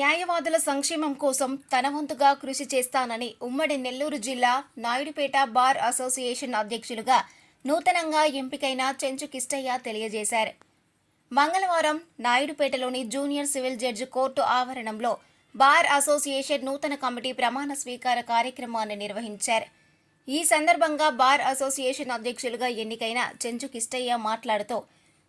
న్యాయవాదుల సంక్షేమం కోసం తన వంతుగా కృషి చేస్తానని ఉమ్మడి నెల్లూరు జిల్లా నాయుడుపేట బార్ అసోసియేషన్ అధ్యక్షులుగా నూతనంగా ఎంపికైన చెంచు కిష్టయ్య తెలియజేశారు. మంగళవారం నాయుడుపేటలోని జూనియర్ సివిల్ జడ్జి కోర్టు ఆవరణంలో బార్ అసోసియేషన్ నూతన కమిటీ ప్రమాణ స్వీకార కార్యక్రమాన్ని నిర్వహించారు. ఈ సందర్భంగా బార్ అసోసియేషన్ అధ్యక్షులుగా ఎన్నికైన చెంచు కిష్టయ్య మాట్లాడుతూ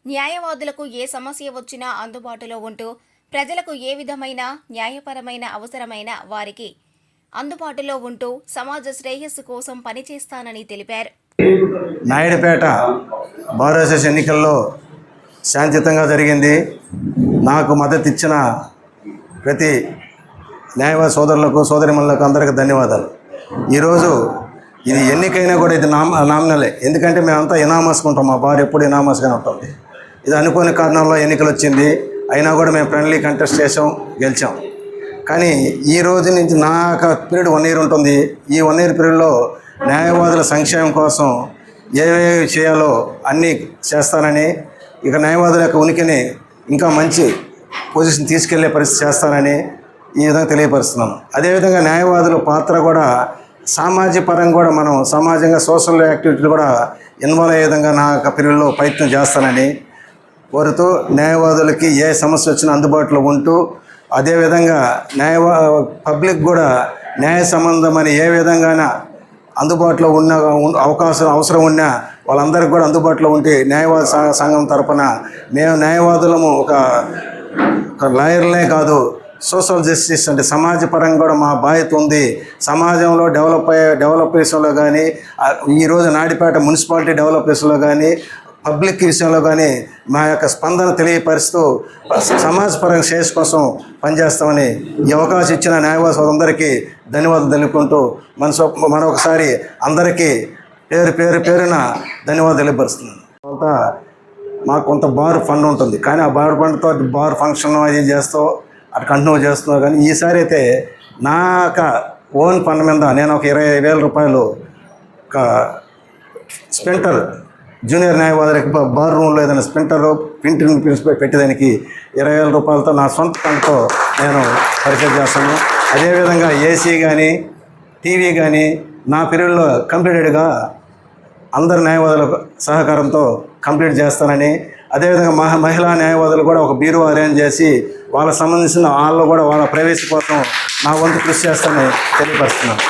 న్యాయవాదులకు ఏ సమస్య వచ్చినా అందుబాటులో ఉంటూ ప్రజలకు ఏ విధమైన న్యాయపరమైన అవసరమైన వారికి అందుబాటులో ఉంటూ సమాజ శ్రేయస్సు కోసం పనిచేస్తానని తెలిపారు. నాయుడుపేట బార్ అసోసియేషన్ ఎన్నికల్లో శాంతియుతంగా జరిగింది. నాకు మద్దతు ఇచ్చిన ప్రతి న్యాయవాద సోదరులకు సోదరిమణులకు అందరికీ ధన్యవాదాలు. ఈరోజు ఇది ఎన్నికైనా కూడా ఇది నామ నామినలే. ఎందుకంటే మేమంతా ఇనామస్గా ఉంటాం. మా భార్య ఎప్పుడు ఇనామస్గానే ఉంటుంది. ఇది అనుకోని కారణాల్లో ఎన్నికలు వచ్చింది అయినా కూడా మేము ఫ్రెండ్లీ కంటెస్ట్ చేసాం గెలిచాం. కానీ ఈ రోజు నుంచి నా యొక్క పీరియడ్ వన్ ఇయర్ ఉంటుంది. ఈ వన్ ఇయర్ పీరియడ్లో న్యాయవాదుల సంక్షేమం కోసం ఏవేవి చేయాలో అన్నీ చేస్తానని ఇక న్యాయవాదుల యొక్క ఉనికిని ఇంకా మంచి పొజిషన్ తీసుకెళ్ళే పరిస్థితి చేస్తానని ఈ విధంగా తెలియపరుస్తున్నాను. అదేవిధంగా న్యాయవాదుల పాత్ర కూడా సామాజిక పరంగా కూడా మనం సమాజంగా సోషల్ యాక్టివిటీలు కూడా ఇన్వాల్వ్ అయ్యే విధంగా నా యొక్క పీరియడ్లో ప్రయత్నం చేస్తానని కోరుతూ న్యాయవాదులకి ఏ సమస్య వచ్చినా అందుబాటులో ఉంటూ అదేవిధంగా న్యాయవా పబ్లిక్ కూడా న్యాయ సంబంధమని ఏ విధంగాన అందుబాటులో ఉన్న అవకాశం అవసరం ఉన్నా వాళ్ళందరికీ కూడా అందుబాటులో ఉంటే న్యాయవాద సంఘం తరపున మేము న్యాయవాదులము ఒక లాయర్లే కాదు సోషల్ జస్టిస్ అంటే సమాజ పరంగా కూడా మా బాధ్యత ఉంది. సమాజంలో డెవలప్ అయ్యే డెవలప్ విషయంలో కానీ ఈరోజు నాడిపేట మున్సిపాలిటీ డెవలప్ విషయంలో కానీ పబ్లిక్ విషయంలో కానీ మా యొక్క స్పందన తెలియపరుస్తూ సమాజపరంగా శ్రేయస్ కోసం పనిచేస్తామని ఈ అవకాశం ఇచ్చిన న్యాయవాద అందరికీ ధన్యవాదాలు తెలుపుకుంటూ మనసు మరొకసారి అందరికీ పేరు పేరు పేరున ధన్యవాదాలు తెలియపరుస్తున్నాను. తర్వాత మాకు కొంత బార్ ఫండ్ ఉంటుంది. కానీ ఆ బార్ ఫండ్తో బార్ ఫంక్షన్ అది చేస్తూ అటు కంటిన్యూ చేస్తున్నావు కానీ ఈసారి అయితే నా యొక్క ఓన్ ఫండ్ మీద నేను ఒక ఇరవై వేల రూపాయలు ఒక స్పెంటర్ జూనియర్ న్యాయవాదులకి బార్ రూమ్లో ఏదైనా స్ప్రింటర్ ప్రింటింగ్ ప్రిన్స్ పెట్టేదానికి ఇరవై వేల రూపాయలతో నా సొంత ఫండ్తో నేను పరిచయం చేస్తాను. అదేవిధంగా ఏసీ కానీ టీవీ కానీ నా పీరియడ్లో కంప్లీటెడ్గా అందరు న్యాయవాదుల సహకారంతో కంప్లీట్ చేస్తానని అదేవిధంగా మహ మహిళా న్యాయవాదులు కూడా ఒక బీరువా అరేంజ్ చేసి వాళ్ళకి సంబంధించిన వాళ్ళు కూడా వాళ్ళ ప్రవేశ కోసం నా వంతు కృషి చేస్తానని తెలియపరుస్తున్నాను.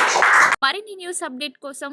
మరిన్ని న్యూస్ అప్డేట్ కోసం